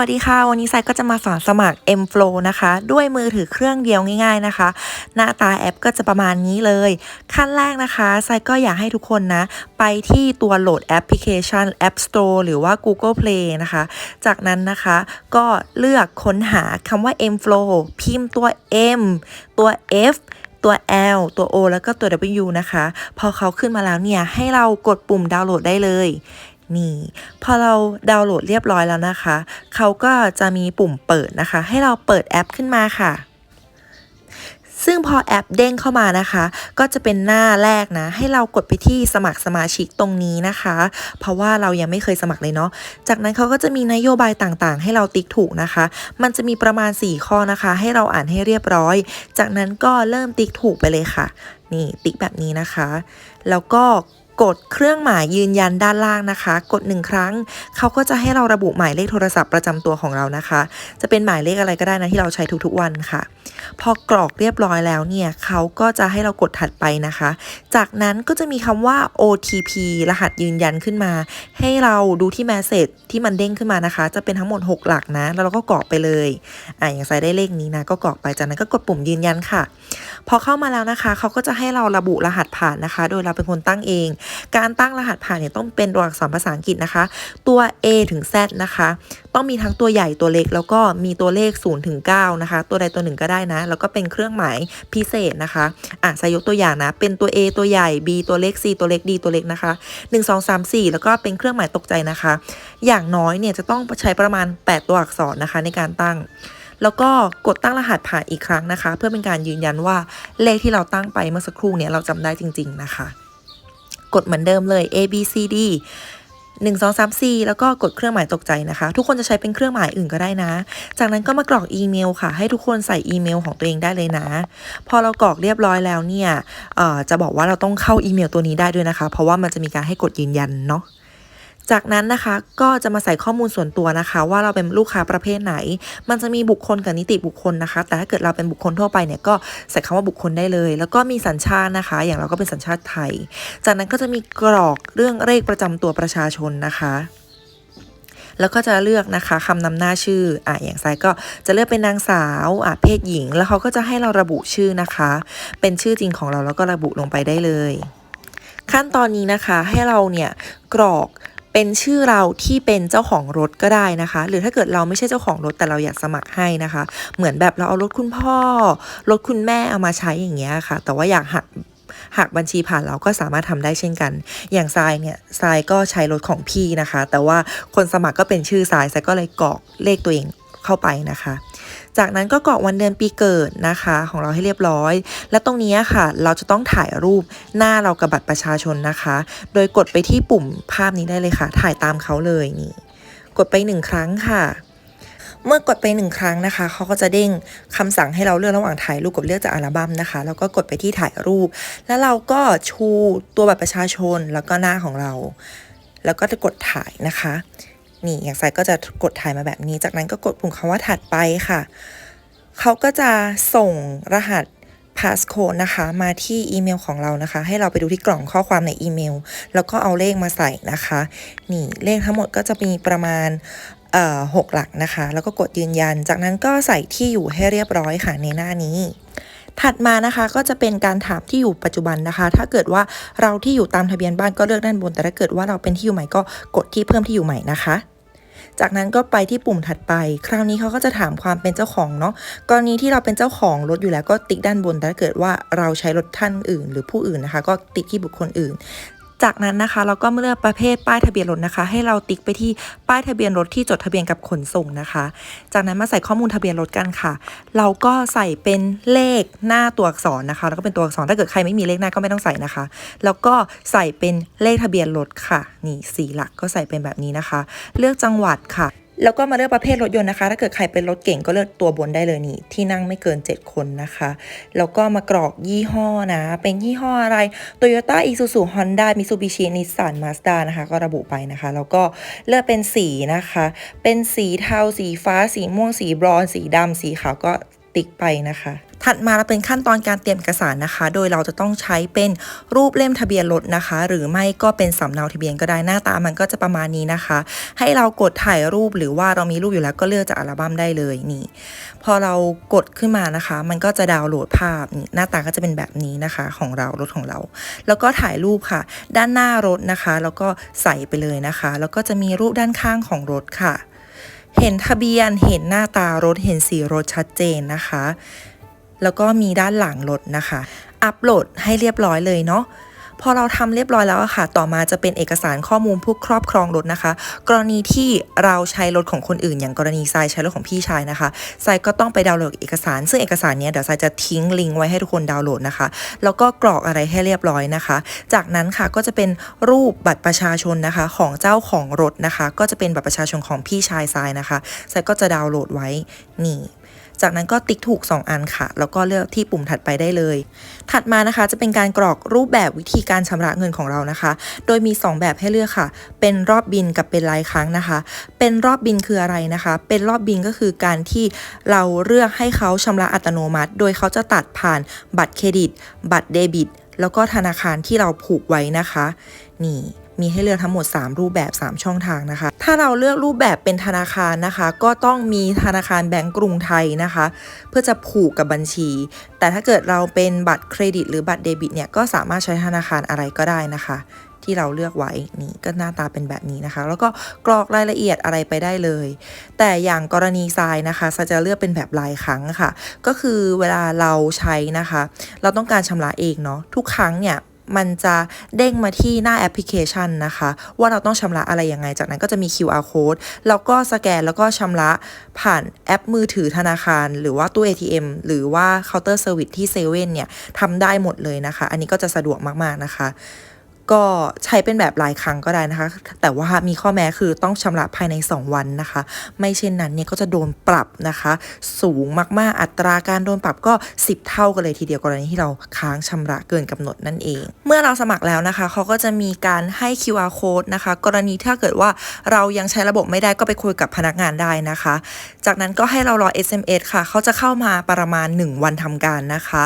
วัสดีค่ะ วันนี้ไซก็จะมาสอนสมัคร M Flow นะคะ ด้วยมือถือเครื่องเดียวง่าย ๆนะคะ หน้าตาแอปก็จะประมาณนี้เลย ขั้นแรกนะคะไซก็อยากให้ทุกคนนะ ไปที่ตัวโหลดแอปพลิเคชัน App Store หรือว่า Google Play นะคะ จากนั้นนะคะก็เลือกค้นหาคำว่า M Flow พิมพ์ตัว M ตัว F ตัว L ตัว O แล้วก็ตัว W นะคะ พอเขาขึ้นมาแล้วเนี่ย ให้เรากดปุ่มดาวน์โหลดได้เลย นี่ พอเราดาวน์โหลดเรียบร้อยแล้วนะคะ เขาก็จะมีปุ่มเปิดนะคะ ให้เราเปิดแอปขึ้นมาค่ะซึ่งพอแอปเด้งเข้ามานะคะ ก็จะเป็นหน้าแรกนะ ให้เรากดไปที่สมัครสมาชิกตรงนี้นะคะ เพราะว่าเรายังไม่เคยสมัครเลยเนาะจากนั้นเขาก็จะมีนโยบายต่างๆ ให้เราติ๊กถูกนะคะ มันจะมีประมาณ 4 ข้อนะคะ ให้เราอ่านให้เรียบร้อย จากนั้นก็เริ่มติ๊กถูกไปเลยค่ะ นี่ติ๊กแบบนี้นะคะ แล้วก็ กดเครื่องหมายยืนยันด้านล่างนะคะ กดหนึ่งครั้ง เขาก็จะให้เราระบุหมายเลขโทรศัพท์ประจำตัวของเรานะคะ จะเป็นหมายเลขอะไรก็ได้นะที่เราใช้ทุกๆวันค่ะ พอกรอกเรียบร้อยแล้วเนี่ยเขาก็จะให้เรากดถัดไปนะคะ จากนั้นก็จะมีคำว่า OTP รหัสยืนยันขึ้นมา ให้เราดูที่แมสเซจที่มันเด้งขึ้นมานะคะ จะเป็นทั้งหมด 6 หลักนะ แล้วเราก็กรอกไปเลยอ่าอย่างใส่ได้เลขนี้นะก็กรอกไปจากนั้นก็กดปุ่มยืนยันค่ะ พอเข้ามาแล้วนะคะ เขาก็จะให้เราระบุรหัสผ่านนะคะ โดยเราเป็นคนตั้งเองการตั้งรหัสผ่านเนี่ยต้องเป็นตัวอักษรภาษาอังกฤษนะคะ ตัว A ถึง Z นะคะ ต้องมีทั้งตัวใหญ่ตัวเล็ก แล้วก็มีตัวเลข0ถึง9นะคะ ตัวใดตัวหนึ่งก็ได้นะ แล้วก็เป็นเครื่องหมายพิเศษนะคะอะสยกตัวอย่างนะ เป็นตัว A ตัวใหญ่ B ตัวเล็ก C ตัวเล็ก D ตัวเล็กนะคะ 1 2 3 4 แล้วก็เป็นเครื่องหมายตกใจนะคะ อย่างน้อยเนี่ยจะต้องใช้ประมาณ 8 ตัวอักษรนะคะในการตั้งแล้วก็กดตั้งรหัสผ่านอีกครั้งนะคะ เพื่อเป็นการยืนยันว่าเลขที่เราตั้งไปเมื่อสักครู่เนี่ยเราจำได้จริง ๆ นะคะ กดเหมือนเดิมเลย A B C D 1 2 3 4 แล้วก็กดเครื่องหมายตกใจนะคะ ทุกคนจะใช้เป็นเครื่องหมายอื่นก็ได้นะ จากนั้นก็มากรอกอีเมลค่ะ ให้ทุกคนใส่อีเมลของตัวเองได้เลยนะ พอเรากรอกเรียบร้อยแล้วเนี่ยเอ่อจะบอกว่าเราต้องเข้าอีเมลตัวนี้ได้ด้วยนะคะ เพราะว่ามันจะมีการให้กดยืนยันเนาะ จากนั้นนะคะก็จะมาใส่ข้อมูลส่วนตัวนะคะ ว่าเราเป็นลูกค้าประเภทไหน มันจะมีบุคคลกับนิติบุคคลนะคะ แต่ถ้าเกิดเราเป็นบุคคลทั่วไปเนี่ยก็ใส่คำว่าบุคคลได้เลย แล้วก็มีสัญชาตินะคะ อย่างเราก็เป็นสัญชาติไทย จากนั้นก็จะมีกรอกเรื่องเลขประจำตัวประชาชนนะคะแล้วก็จะเลือกนะคะคำนำหน้าชื่ออะอย่างไซก็จะเลือกเป็นนางสาวอะเพศหญิง แล้วเขาก็จะให้เราระบุชื่อนะคะ เป็นชื่อจริงของเราแล้วก็ระบุลงไปได้เลย ขั้นตอนนี้นะคะให้เราเนี่ยกรอก เป็นชื่อเราที่เป็นเจ้าของรถก็ได้นะคะ หรือถ้าเกิดเราไม่ใช่เจ้าของรถแต่เราอยากสมัครให้นะคะ เหมือนแบบเราเอารถคุณพ่อ รถคุณแม่เอามาใช้อย่างเงี้ยค่ะ แต่ว่าอยากหักหักบัญชีผ่านเราก็สามารถทำได้เช่นกัน อย่างทรายเนี่ยทรายก็ใช้รถของพี่นะคะ แต่ว่าคนสมัครก็เป็นชื่อทรายทรายก็เลยกรอกเลขตัวเองเข้าไปนะคะ จากนั้นก็กรอกวันเดือนปีเกิดนะคะ ของเราให้เรียบร้อย และตรงนี้ค่ะ เราจะต้องถ่ายรูปหน้าเรากับบัตรประชาชนนะคะ โดยกดไปที่ปุ่มภาพนี้ได้เลยค่ะ ถ่ายตามเขาเลยนี่ กดไปหนึ่งครั้งค่ะเมื่อกดไปหนึ่งครั้งนะคะ เขาก็จะเด้งคำสั่งให้เราเลือกระหว่างถ่ายรูปกับเลือกจากอัลบั้มนะคะ แล้วก็กดไปที่ถ่ายรูป แล้วเราก็ชูตัวบัตรประชาชนแล้วก็หน้าของเรา แล้วก็จะกดถ่ายนะคะ นี่อย่างไซก็จะกดถ่ายมาแบบนี้ จากนั้นก็กดปุ่มคำว่าถัดไปค่ะ เขาก็จะส่งรหัส passcode นะคะมาที่อีเมลของเรานะคะ ให้เราไปดูที่กล่องข้อความในอีเมล แล้วก็เอาเลขมาใส่นะคะ นี่เลขทั้งหมดก็จะมีประมาณหกหลักนะคะ แล้วก็กดยืนยัน จากนั้นก็ใส่ที่อยู่ให้เรียบร้อยค่ะในหน้านี้ ถัดมานะคะก็จะเป็นการถามที่อยู่ปัจจุบันนะคะ ถ้าเกิดว่าเราที่อยู่ตามทะเบียนบ้านก็เลือกด้านบน แต่ถ้าเกิดว่าเราเป็นที่อยู่ใหม่ก็กดที่เพิ่มที่อยู่ใหม่นะคะ จากนั้นก็ไปที่ปุ่มถัดไป คราวนี้เขาก็จะถามความเป็นเจ้าของเนาะกรณีที่เราเป็นเจ้าของรถอยู่แล้วก็ติ๊กด้านบนแต่ถ้าเกิดว่าเราใช้รถท่านอื่น หรือผู้อื่นนะคะ ก็ติ๊กที่บุคคลอื่น จากนั้นนะคะ เราก็เลือกประเภทป้ายทะเบียนรถนะคะ ให้เราติ๊กไปที่ป้ายทะเบียนรถที่จดทะเบียนกับขนส่งนะคะ จากนั้นมาใส่ข้อมูลทะเบียนรถกันค่ะ เราก็ใส่เป็นเลขหน้าตัวอักษรนะคะ แล้วก็เป็นตัวอักษรถ้าเกิดใครไม่มีเลขหน้าก็ไม่ต้องใส่นะคะ แล้วก็ใส่เป็นเลขทะเบียนรถค่ะ นี่สี่หลักก็ใส่เป็นแบบนี้นะคะ เลือกจังหวัดค่ะ แล้วก็มาเลือกประเภทรถยนต์นะคะ ถ้าเกิดใครเป็นรถเก่งก็เลือกตัวบนได้เลยนี่ ที่นั่งไม่เกิน 7 คนนะคะ แล้วก็มากรอกยี่ห้อนะ เป็นยี่ห้ออะไร Toyota Isuzu Honda Mitsubishi Nissan Mazda นะคะ ก็ระบุไปนะคะ แล้วก็เลือกเป็นสีนะคะ เป็นสีเทา สีฟ้า สีม่วง สีบรอนซ์ สีดำ สีขาวก็ติ๊กไปนะคะ ถัดมาเราเป็นขั้นตอนการเตรียมเอกสารนะคะ โดยเราจะต้องใช้เป็นรูปเล่มทะเบียนรถนะคะ หรือไม่ก็เป็นสำเนาทะเบียนก็ได้หน้าตามันก็จะประมาณนี้นะคะ ให้เรากดถ่ายรูปหรือว่าเรามีรูปอยู่แล้วก็เลือกจากอัลบั้มได้เลยนี่ พอเรากดขึ้นมานะคะ มันก็จะดาวน์โหลดภาพหน้าตาก็จะเป็นแบบนี้นะคะของเรารถของเรา แล้วก็ถ่ายรูปค่ะ ด้านหน้ารถนะคะ แล้วก็ใส่ไปเลยนะคะ แล้วก็จะมีรูปด้านข้างของรถค่ะ เห็นทะเบียนเห็นหน้าตารถเห็นสีรถชัดเจนนะคะ แล้วก็มีด้านหลังรถนะคะ อัปโหลดให้เรียบร้อยเลยเนาะพอเราทำเรียบร้อยแล้วค่ะ ต่อมาจะเป็นเอกสารข้อมูลผู้ครอบครองรถนะคะ กรณีที่เราใช้รถของคนอื่น อย่างกรณีทรายใช้รถของพี่ชายนะคะทรายก็ต้องไปดาวน์โหลดเอกสาร ซึ่งเอกสารเนี้ยเดี๋ยวทรายจะทิ้งลิงก์ไว้ให้ทุกคนดาวน์โหลดนะคะ แล้วก็กรอกอะไรให้เรียบร้อยนะคะ จากนั้นค่ะก็จะเป็นรูปบัตรประชาชนนะคะ ของเจ้าของรถนะคะ ก็จะเป็นบัตรประชาชนของพี่ชายทรายนะคะทรายก็จะดาวน์โหลดไว้นี่ จากนั้นก็ติ๊กถูก 2 อันค่ะ แล้วก็เลือกที่ปุ่มถัดไปได้เลย ถัดมานะคะจะเป็นการกรอกรูปแบบวิธีการชำระเงินของเรานะคะ โดยมี 2 แบบให้เลือกค่ะ เป็นรอบบินกับเป็นรายครั้งนะคะ เป็นรอบบินคืออะไรนะคะ เป็นรอบบินก็คือการที่เราเลือกให้เขาชำระอัตโนมัติ โดยเขาจะตัดผ่านบัตรเครดิต บัตรเดบิต แล้วก็ธนาคารที่เราผูกไว้นะคะ นี่ มีให้เลือกทั้งหมด 3 รูปแบบ 3 ช่องทางนะคะ ถ้าเราเลือกรูปแบบเป็นธนาคารนะคะ ก็ต้องมีธนาคารแบงก์กรุงไทยนะคะ เพื่อจะผูกกับบัญชี แต่ถ้าเกิดเราเป็นบัตรเครดิต หรือบัตรเดบิตเนี่ยก็สามารถใช้ธนาคารอะไรก็ได้นะคะที่เราเลือกไว้นี่ก็หน้าตาเป็นแบบนี้นะคะ แล้วก็กรอกรายละเอียดอะไรไปได้เลย แต่อย่างกรณีทรายนะคะทราจะเลือกเป็นแบบรายครั้งค่ะ ก็คือเวลาเราใช้นะคะ เราต้องการชำระเองเนาะทุกครั้งเนี่ย มันจะเด้งมาที่หน้าแอปพลิเคชันนะคะ ว่าเราต้องชำระอะไรยังไง จากนั้นก็จะมี QR code แล้วก็สแกนแล้วก็ชำระผ่านแอปมือถือธนาคาร หรือว่าตู้ ATM หรือว่าเคาน์เตอร์เซอร์วิสที่เซเว่นเนี่ยทำได้หมดเลยนะคะ อันนี้ก็จะสะดวกมากๆนะคะ ก็ใช้เป็นแบบรายครั้งก็ได้นะคะ แต่ว่ามีข้อแม้คือต้องชำระภายใน 2 วันนะคะ ไม่เช่นนั้นเนี่ยก็จะโดนปรับนะคะ สูงมากๆอัตราการโดนปรับก็ 10 เท่ากันเลยทีเดียวกรณีที่เราค้างชำระเกินกำหนดนั่นเอง เมื่อเราสมัครแล้วนะคะเขาก็จะมีการให้ QR code นะคะ กรณีถ้าเกิดว่าเรายังใช้ระบบไม่ได้ก็ไปคุยกับพนักงานได้นะคะ จากนั้นก็ให้เรารอ SMS ค่ะเขาจะเข้ามาประมาณ 1 วันทำการนะคะ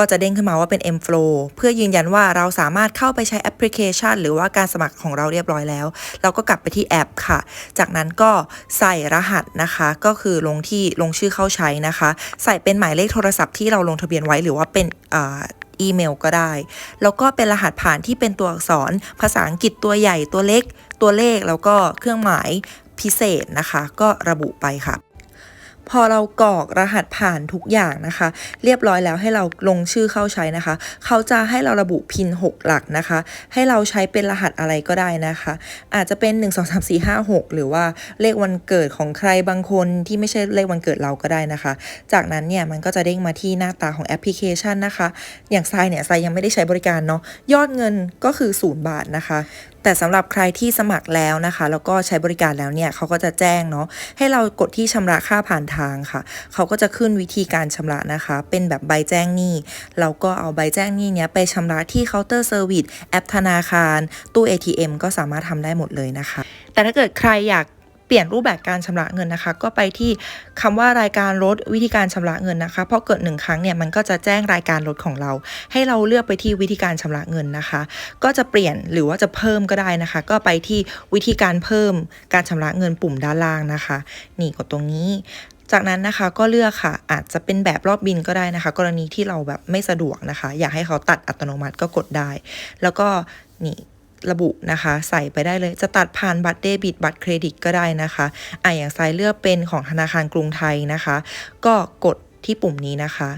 ก็จะเด้งขึ้นมาว่าเป็น M-Flow เพื่อยืนยันว่าเราสามารถเข้าไปใช้แอปพลิเคชัน หรือว่าการสมัครของเราเรียบร้อยแล้ว เราก็กลับไปที่แอปค่ะ จากนั้นก็ใส่รหัสนะคะ ก็คือลงที่ลงชื่อเข้าใช้นะคะ ใส่เป็นหมายเลขโทรศัพท์ที่เราลงทะเบียนไว้หรือว่าเป็นอีเมลก็ได้ แล้วก็เป็นรหัสผ่านที่เป็นตัวอักษร ภาษาอังกฤษตัวใหญ่ตัวเล็ก ตัวเลขแล้วก็เครื่องหมายพิเศษนะคะ ก็ระบุไปค่ะ พอเรากรอกรหัสผ่านทุกอย่างนะคะ เรียบร้อยแล้วให้เราลงชื่อเข้าใช้นะคะ เขาจะให้เราระบุพิน 6 หลักนะคะ ให้เราใช้เป็นรหัสอะไรก็ได้นะคะ อาจจะเป็น 1 2 3 4 5 6 หรือว่าเลขวันเกิดของใครบางคนที่ไม่ใช่เลขวันเกิดเราก็ได้นะคะ จากนั้นเนี่ยมันก็จะเด้งมาที่หน้าตาของแอปพลิเคชันนะคะ อย่างทรายเนี่ยทรายยังไม่ได้ใช้บริการเนาะยอดเงินก็คือ 0 บาทนะคะแต่สำหรับใครที่สมัครแล้วนะคะ แล้วก็ใช้บริการแล้วเนี่ยเขาก็จะแจ้งเนาะให้เรากดที่ชำระค่าผ่านทางค่ะ เขาก็จะขึ้นวิธีการชำระนะคะ เป็นแบบใบแจ้งหนี้เราก็เอาใบแจ้งหนี้เนี้ยไปชำระที่เคาน์เตอร์เซอร์วิสแอปธนาคาร ตู้ ATM ก็สามารถทำได้หมดเลยนะคะ แต่ถ้าเกิดใครอยากเปลี่ยนรูปแบบการชำระเงินนะคะ ก็ไปที่คำว่ารายการลดวิธีการชำระเงินนะคะเพราะเกิดหนึ่งครั้งเนี่ยมันก็จะแจ้งรายการลดของเรา ให้เราเลือกไปที่วิธีการชำระเงินนะคะ ก็จะเปลี่ยนหรือว่าจะเพิ่มก็ได้นะคะ ก็ไปที่วิธีการเพิ่มการชำระเงินปุ่มด้านล่างนะคะ นี่กดตรงนี้ จากนั้นนะคะก็เลือกค่ะ อาจจะเป็นแบบรอบบินก็ได้นะคะ กรณีที่เราแบบไม่สะดวกนะคะ อยากให้เขาตัดอัตโนมัติก็กดได้ แล้วก็นี่ระบุนะคะ ใส่ไปได้เลยจะตัดผ่านบัตรเดบิตบัตรเครดิตก็ได้นะคะอะอย่างสายเลือกเป็นของธนาคารกรุงไทยนะคะ ก็กดที่ปุ่มนี้นะคะ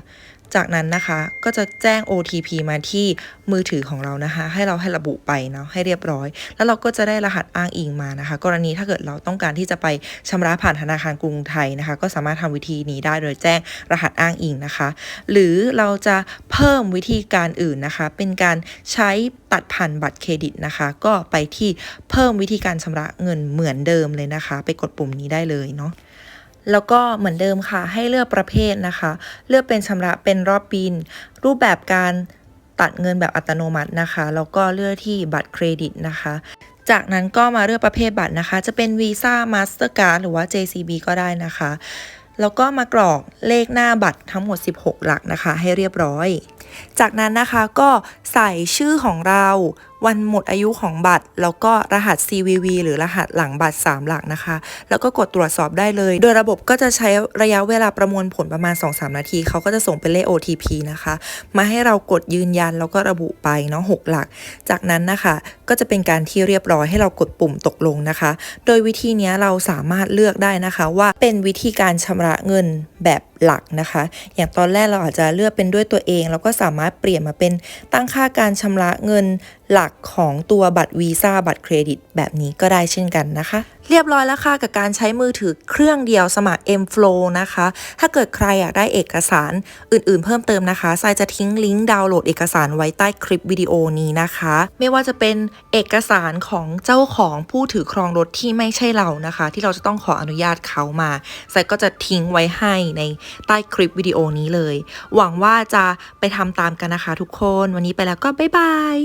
จากนั้นนะคะก็จะแจ้ง OTP มาที่มือถือของเรานะคะ ให้เราให้ระบุไปเนาะให้เรียบร้อย แล้วเราก็จะได้รหัสอ้างอิงมานะคะ กรณีถ้าเกิดเราต้องการที่จะไปชำระผ่านธนาคารกรุงไทยนะคะ ก็สามารถทำวิธีนี้ได้โดยแจ้งรหัสอ้างอิงนะคะ หรือเราจะเพิ่มวิธีการอื่นนะคะ เป็นการใช้ตัดผ่านบัตรเครดิตนะคะ ก็ไปที่เพิ่มวิธีการชำระเงินเหมือนเดิมเลยนะคะ ไปกดปุ่มนี้ได้เลยเนาะ แล้วก็เหมือนเดิมค่ะ ให้เลือกประเภทนะคะ เลือกเป็นชำระเป็นรอบบิน รูปแบบการตัดเงินแบบอัตโนมัตินะคะ แล้วก็เลือกที่บัตรเครดิตนะคะ จากนั้นก็มาเลือกประเภทบัตรนะคะ จะเป็น Visa Mastercard หรือว่า JCB ก็ได้นะคะ แล้วก็มากรอกเลขหน้าบัตรทั้งหมด 16 หลักนะคะ ให้เรียบร้อย จากนั้นนะคะก็ใส่ชื่อของเรา วันหมดอายุของบัตร แล้วก็รหัส CVV หรือรหัสหลังบัตร 3 หลักนะคะ แล้วก็กดตรวจสอบได้เลย โดยระบบก็จะใช้ระยะเวลาประมวลผลประมาณ 2-3 นาที เขาก็จะส่งเป็นเลข OTP นะคะ มาให้เรากดยืนยันแล้วก็ระบุไปเนาะ6หลัก จากนั้นนะคะก็จะเป็นการที่เรียบร้อยให้เรากดปุ่มตกลงนะคะ โดยวิธีนี้เราสามารถเลือกได้นะคะว่าเป็นวิธีการชำระเงินแบบ หลักนะคะ อย่างตอนแรกเราอาจจะเลือกเป็นด้วยตัวเอง แล้วก็สามารถเปลี่ยนมาเป็นตั้งค่าการชำระเงิน หลักของตัวบัตรวีซ่าบัตรเครดิต แบบนี้ก็ได้เช่นกันนะคะ เรียบร้อยแล้วค่ะกับการใช้มือถือเครื่องเดียวสมัคร M Flow นะคะ ถ้าเกิดใครอยากได้เอกสารอื่นๆ เพิ่มเติมนะคะทรายจะทิ้งลิงก์ดาวน์โหลดเอกสารไว้ใต้คลิปวิดีโอนี้นะคะ ไม่ว่าจะเป็นเอกสารของเจ้าของผู้ถือครองรถที่ไม่ใช่เรานะคะ ที่เราจะต้องขออนุญาตเขามาทรายก็จะทิ้งไว้ให้ในใต้คลิปวิดีโอนี้เลย หวังว่าจะไปทำตามกันนะคะทุกคน วันนี้ไปแล้วก็บ๊ายบาย